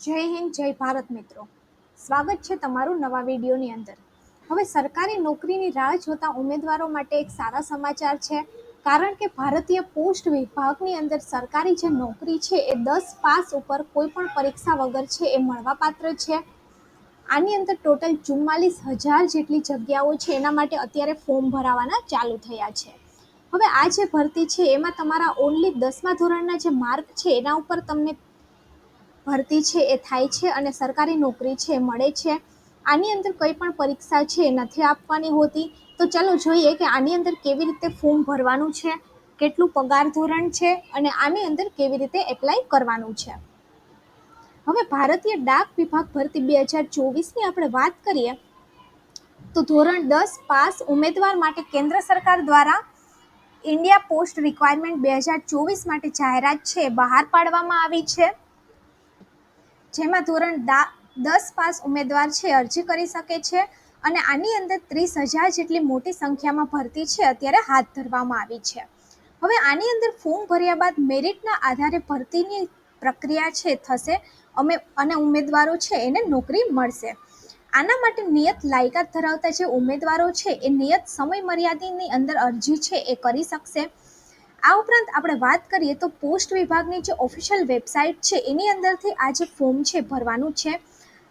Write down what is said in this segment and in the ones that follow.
જય હિન્દ, જય ભારત મિત્રો. સ્વાગત છે તમારું નવા વિડીયોની અંદર. હવે સરકારી નોકરીની રાહ જોતા ઉમેદવારો માટે એક સારા સમાચાર છે. કારણ કે ભારતીય પોસ્ટ વિભાગની અંદર સરકારી જે નોકરી છે એ દસ પાસ ઉપર કોઈ પણ પરીક્ષા વગર છે એ મળવાપાત્ર છે. આની અંદર ટોટલ ચુમ્માલીસ હજાર જેટલી જગ્યાઓ છે એના માટે અત્યારે ફોર્મ ભરાવાના ચાલુ થયા છે. હવે આ જે ભરતી છે એમાં તમારા ઓનલી દસમા ધોરણના જે માર્ક છે એના ઉપર તમને ભરતી છે, એ થાય છે અને સરકારી નોકરી છે, મળે છે. આની અંદર કંઈ પણ પરીક્ષા છે નથી આપવાની હોતી. તો ચાલો જોઈએ કે આની અંદર કેવી રીતે ફોર્મ ભરવાનું છે, કેટલું પગાર ધોરણ છે અને આની અંદર કેવી રીતે એપ્લાય કરવાનું છે. હવે ભારતીય ડાક વિભાગ ભરતી બે હજાર ચોવીસની આપણે વાત કરીએ, તો ધોરણ દસ પાસ ઉમેદવાર માટે કેન્દ્ર સરકાર દ્વારા ઇન્ડિયા પોસ્ટ રિક્વાયરમેન્ટ બે હજાર ચોવીસ માટે જાહેરાત છે, બહાર પાડવામાં આવી છે. જેમાં ધોરણ દસ પાસ ઉમેદવાર છે, અરજી કરી શકે છે અને આની અંદર ત્રીસ હજાર જેટલી મોટી સંખ્યામાં ભરતી છે અત્યારે હાથ ધરવામાં આવી છે. હવે આની અંદર ફોર્મ ભર્યા બાદ મેરિટના આધારે ભરતીની પ્રક્રિયા છે, થશે, અમે, અને ઉમેદવારો છે એને નોકરી મળશે. આના માટે નિયત લાયકાત ધરાવતા જે ઉમેદવારો છે એ નિયત સમય મર્યાદાની અંદર અરજી છે એ કરી શકશે. આ ઉપરાંત આપણે વાત કરીએ તો પોસ્ટ વિભાગની જે ઓફિશિયલ વેબસાઇટ છે, એની અંદરથી આ જે ફોર્મ છે, ભરવાનું છે.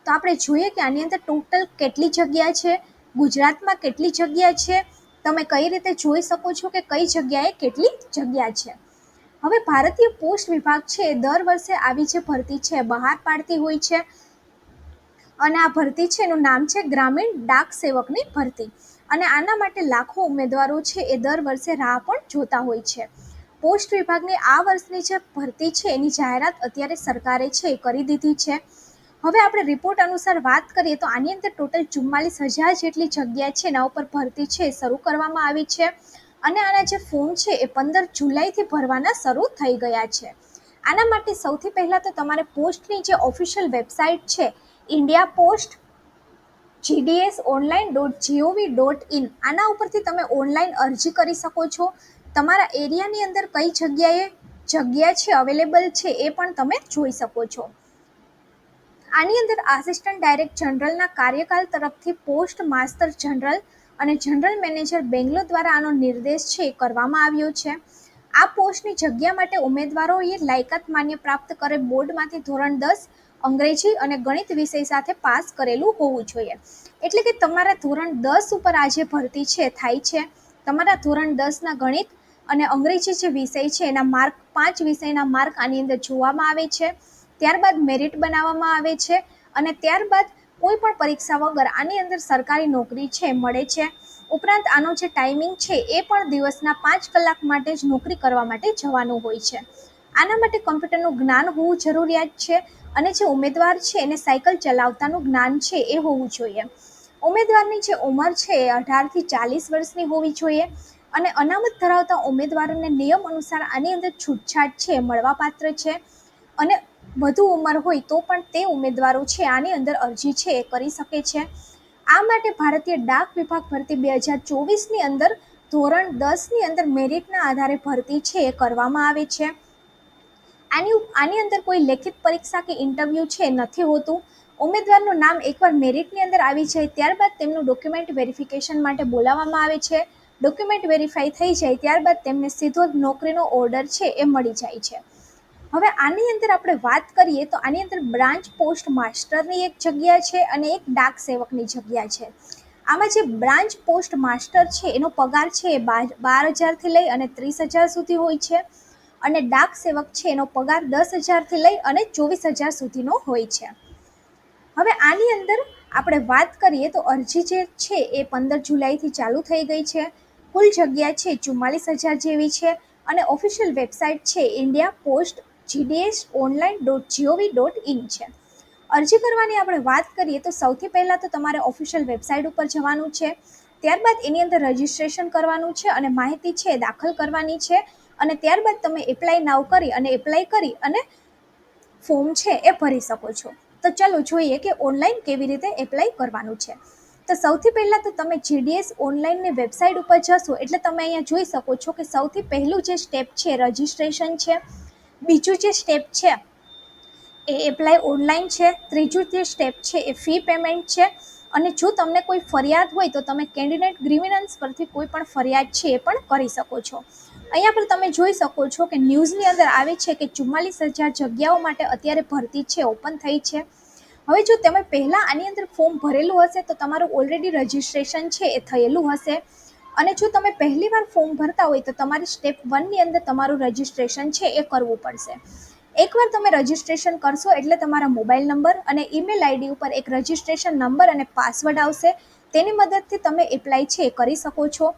તો આપણે જોઈએ કે આની અંદર ટોટલ કેટલી જગ્યા છે, ગુજરાતમાં કેટલી જગ્યા છે, તમે કઈ રીતે જોઈ શકો છો કે કઈ જગ્યાએ કેટલી જગ્યા છે. હવે ભારતીય પોસ્ટ વિભાગ છે, એ દર વર્ષે આવી જે ભરતી છે, બહાર પાડતી હોય છે. અને આ ભરતી છે, એનું નામ છે ગ્રામીણ ડાક સેવકની ભરતી. અને આના માટે લાખો ઉમેદવારો છે એ દર વર્ષે રાહ પણ જોતા હોય છે. પોસ્ટ વિભાગની આ વર્ષની જે ભરતી છે એની જાહેરાત અત્યારે સરકારે છે એ કરી દીધી છે. હવે આપણે રિપોર્ટ અનુસાર વાત કરીએ તો આની અંદર ટોટલ ચુમ્માલીસ હજાર જેટલી જગ્યા છે એના ઉપર ભરતી છે શરૂ કરવામાં આવી છે. અને આના જે ફોર્મ છે એ પંદર જુલાઈથી ભરવાના શરૂ થઈ ગયા છે. આના માટે સૌથી પહેલાં તો તમારે પોસ્ટની જે ઓફિશિયલ વેબસાઇટ છે India post GDS online dot gov dot in આના ઉપરથી તમે ઓનલાઈન અરજી કરી શકો છો. તમારા એરિયાની અંદર કઈ જગ્યાએ જગ્યા છે અવેલેબલ છે, એ પણ તમે જોઈ શકો છો. આની અંદર આસિસ્ટન્ટ ડાયરેક્ટ જનરલના કાર્યકાલ તરફથી પોસ્ટ માસ્ટર જનરલ અને જનરલ મેનેજર બેંગ્લોર દ્વારા આનો નિર્દેશ છે, એ કરવામાં આવ્યો છે. આ પોસ્ટની જગ્યા માટે ઉમેદવારોએ લાયકાત માન્ય પ્રાપ્ત કરે બોર્ડમાંથી ધોરણ દસ અંગ્રેજી અને ગણિત વિષય સાથે પાસ કરેલું હોવું જોઈએ. એટલે કે તમારા ધોરણ દસ ઉપર આ જે ભરતી છે, થાય છે. તમારા ધોરણ દસના ગણિત અને અંગ્રેજી જે વિષય છે, એના માર્ક પાંચ વિષયના માર્ક આની અંદર જોવામાં આવે છે. ત્યારબાદ મેરિટ બનાવવામાં આવે છે અને ત્યારબાદ કોઈ પણ પરીક્ષા વગર આની અંદર સરકારી નોકરી છે, મળે છે. ઉપરાંત આનો જે ટાઈમિંગ છે, એ પણ દિવસના પાંચ કલાક માટે જ નોકરી કરવા માટે જવાનું હોય છે. આના માટે કમ્પ્યુટરનું જ્ઞાન હોવું જરૂરિયાત છે અને જે ઉમેદવાર છે એને સાયકલ ચલાવતાનું જ્ઞાન છે એ હોવું જોઈએ. ઉમેદવારની જે ઉંમર છે એ અઢારથી ચાલીસ વર્ષની હોવી જોઈએ અને અનામત ધરાવતા ઉમેદવારોને નિયમ અનુસાર આની અંદર છૂટછાટ છે, મળવાપાત્ર છે અને વધુ ઉંમર હોય તો પણ તે ઉમેદવારો છે આની અંદર અરજી છે એ કરી શકે છે. આ માટે ભારતીય ડાક વિભાગ ભરતી બે હજાર ચોવીસની અંદર ધોરણ દસની અંદર મેરિટના આધારે ભરતી છે એ કરવામાં આવે છે. આની આની અંદર કોઈ લેખિત પરીક્ષા કે ઇન્ટરવ્યૂ છે નથી હોતું. ઉમેદવારનું નામ એકવાર મેરિટની અંદર આવી જાય, ત્યારબાદ તેમનું ડોક્યુમેન્ટ વેરિફિકેશન માટે બોલાવવામાં આવે છે. ડોક્યુમેન્ટ વેરીફાઈ થઈ જાય, ત્યારબાદ તેમને સીધો નોકરીનો ઓર્ડર છે એ મળી જાય છે. હવે આની અંદર આપણે વાત કરીએ તો આની અંદર બ્રાન્ચ પોસ્ટ માસ્ટરની એક જગ્યા છે અને એક ડાક સેવકની જગ્યા છે. આમાં જે બ્રાન્ચ પોસ્ટ માસ્ટર છે, એનો પગાર છે એ બાર હજારથી લઈ અને ત્રીસ હજાર સુધી હોય છે. અને ડાક સેવક છે, એનો પગાર દસ હજારથી લઈ અને ચોવીસ હજાર સુધીનો હોય છે. હવે આની અંદર આપણે વાત કરીએ તો અરજી જે છે, એ પંદર જુલાઈથી ચાલુ થઈ ગઈ છે. કુલ જગ્યા છે ચુમ્માલીસ હજાર જેવી છે અને ઓફિશિયલ વેબસાઇટ છે India post GDS online dot gov dot in છે. અરજી કરવાની આપણે વાત કરીએ તો સૌથી પહેલાં તો તમારે ઓફિશિયલ વેબસાઇટ ઉપર જવાનું છે. ત્યારબાદ એની અંદર રજિસ્ટ્રેશન કરવાનું છે અને માહિતી છે દાખલ કરવાની છે. અને ત્યારબાદ તમે એપ્લાય નાવ કરી અને એપ્લાય કરી અને ફોર્મ છે એ ભરી શકો છો. તો ચાલો જોઈએ કે ઓનલાઈન કેવી રીતે એપ્લાય કરવાનું છે. તો સૌથી પહેલાં તો તમે જીડીએસ ઓનલાઈનની વેબસાઇટ ઉપર જશો એટલે તમે અહીંયા જોઈ શકો છો કે સૌથી પહેલું જે સ્ટેપ છે રજિસ્ટ્રેશન છે. બીજું જે સ્ટેપ છે એ એપ્લાય ઓનલાઈન છે. ત્રીજું જે સ્ટેપ છે એ ફી પેમેન્ટ છે. અને જો તમને કોઈ ફરિયાદ હોય તો તમે કેન્ડિડેટ ગ્રીવિનન્સ પરથી કોઈ પણ ફરિયાદ છે એ પણ કરી શકો છો. અહીંયા પર તમે જોઈ શકો છો કે ન્યૂઝની અંદર આવે છે કે ચુમ્માલીસ હજાર જગ્યાઓ માટે અત્યારે ભરતી છે, ઓપન થઈ છે. હવે જો તમે પહેલાં આની અંદર ફોર્મ ભરેલું હશે તો તમારું ઓલરેડી રજિસ્ટ્રેશન છે એ થયેલું હશે. અને જો તમે પહેલી વાર ફોર્મ ભરતા હોય તો તમારે સ્ટેપ વનની અંદર તમારું રજિસ્ટ્રેશન છે એ કરવું પડશે. એકવાર તમે રજિસ્ટ્રેશન કરશો એટલે તમારા મોબાઈલ નંબર અને ઈમેલ આઈડી ઉપર એક રજિસ્ટ્રેશન નંબર અને પાસવર્ડ આવશે. તેની મદદથી તમે એપ્લાય છે એ કરી શકો છો.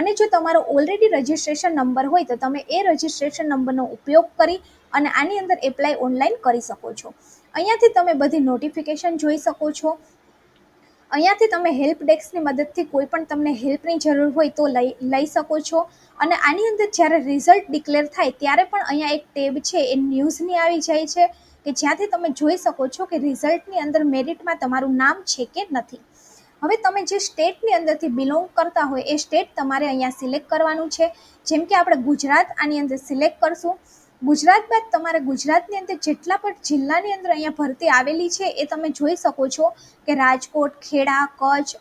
અને જો તમારો ઓલરેડી રજિસ્ટ્રેશન નંબર હોય તો તમે એ રજિસ્ટ્રેશન નંબરનો ઉપયોગ કરી અને આની અંદર એપ્લાય ઓનલાઈન કરી શકો છો. અહીંયાથી તમે બધી નોટિફિકેશન જોઈ શકો છો. અહીંયાથી તમે હેલ્પ ડેસ્કની મદદથી કોઈ પણ તમને હેલ્પની જરૂર હોય તો લઈ લઈ શકો છો. અને આની અંદર જ્યારે રિઝલ્ટ ડિક્લેર થાય ત્યારે પણ અહીંયા એક ટેબ છે, એ ન્યૂઝની આવી જાય છે કે જ્યાંથી તમે જોઈ શકો છો કે રિઝલ્ટની અંદર મેરિટમાં તમારું નામ છે કે નથી. હવે તમે જે સ્ટેટની અંદરથી બિલોંગ કરતા હોય, એ સ્ટેટ તમારે અહીંયા સિલેક્ટ કરવાનું છે. જેમ કે આપણે ગુજરાત આની અંદર સિલેક્ટ કરશું. ગુજરાત બાદ તમારે ગુજરાતની અંદર જેટલા પણ જિલ્લાની અંદર અહીંયા ભરતી આવેલી છે, એ તમે જોઈ શકો છો કે રાજકોટ, ખેડા, કચ્છ,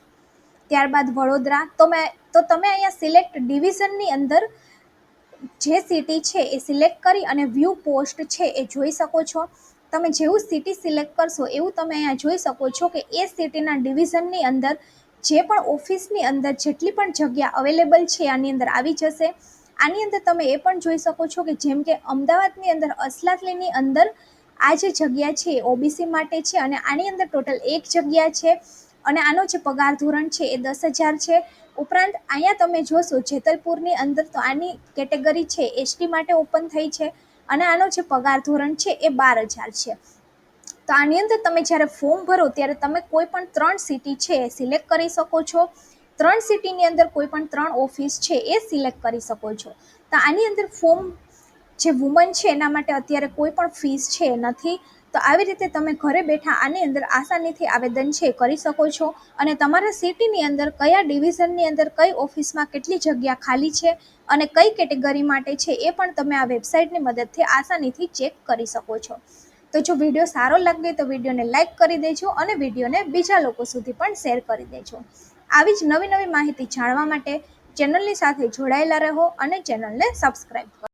ત્યારબાદ વડોદરા. તો મેં તો તમે અહીંયા સિલેક્ટ ડિવિઝનની અંદર જે સિટી છે એ સિલેક્ટ કરી અને વ્યૂ પોસ્ટ છે એ જોઈ શકો છો. તમે જેવું સિટી સિલેક્ટ કરશો એવું તમે અહીંયા જોઈ શકો છો કે એ સિટીના ડિવિઝનની અંદર જે પણ ઓફિસની અંદર જેટલી પણ જગ્યા અવેલેબલ છે આની અંદર આવી જશે. આની અંદર તમે એ પણ જોઈ શકો છો કે જેમ કે અમદાવાદની અંદર અસલાતલીની અંદર આ જે જગ્યા છે ઓબીસી માટે છે અને આની અંદર ટોટલ એક જગ્યા છે. અને આનો જે પગાર ધોરણ છે એ દસ હજાર છે. ઉપરાંત અહીંયા તમે જોશો જેતલપુરની અંદર તો આની કેટેગરી છે એસટી માટે ઓપન થઈ છે અને આનો જે પગાર ધોરણ છે એ બાર હજાર છે. તો આની અંદર તમે જ્યારે ફોર્મ ભરો ત્યારે તમે કોઈ પણ ત્રણ સિટી છે એ સિલેક્ટ કરી શકો છો. ત્રણ સિટીની અંદર કોઈ પણ ત્રણ ઓફિસ છે એ સિલેક્ટ કરી શકો છો. તો આની અંદર ફોર્મ જે વુમન છે એના માટે અત્યારે કોઈ પણ ફીસ છે નથી. તો આવી રીતે તમે ઘરે બેઠા આની અંદર આસાનીથી આવેદન છે, કરી શકો છો. અને તમારા સિટીની અંદર કયા ડિવિઝનની અંદર કઈ ઓફિસમાં કેટલી જગ્યા ખાલી છે અને કઈ કેટેગરી માટે છે એ પણ તમે આ વેબસાઇટની મદદથી આસાનીથી ચેક કરી શકો છો. તો જો વીડિયો સારો લાગે તો વિડીયોને લાઇક કરી દેજો અને વિડીયોને બીજા લોકો સુધી પણ શેર કરી દેજો. આવી જ નવી નવી માહિતી જાણવા માટે ચેનલની સાથે જોડાયેલા રહો અને ચેનલને સબસ્ક્રાઈબ કરો.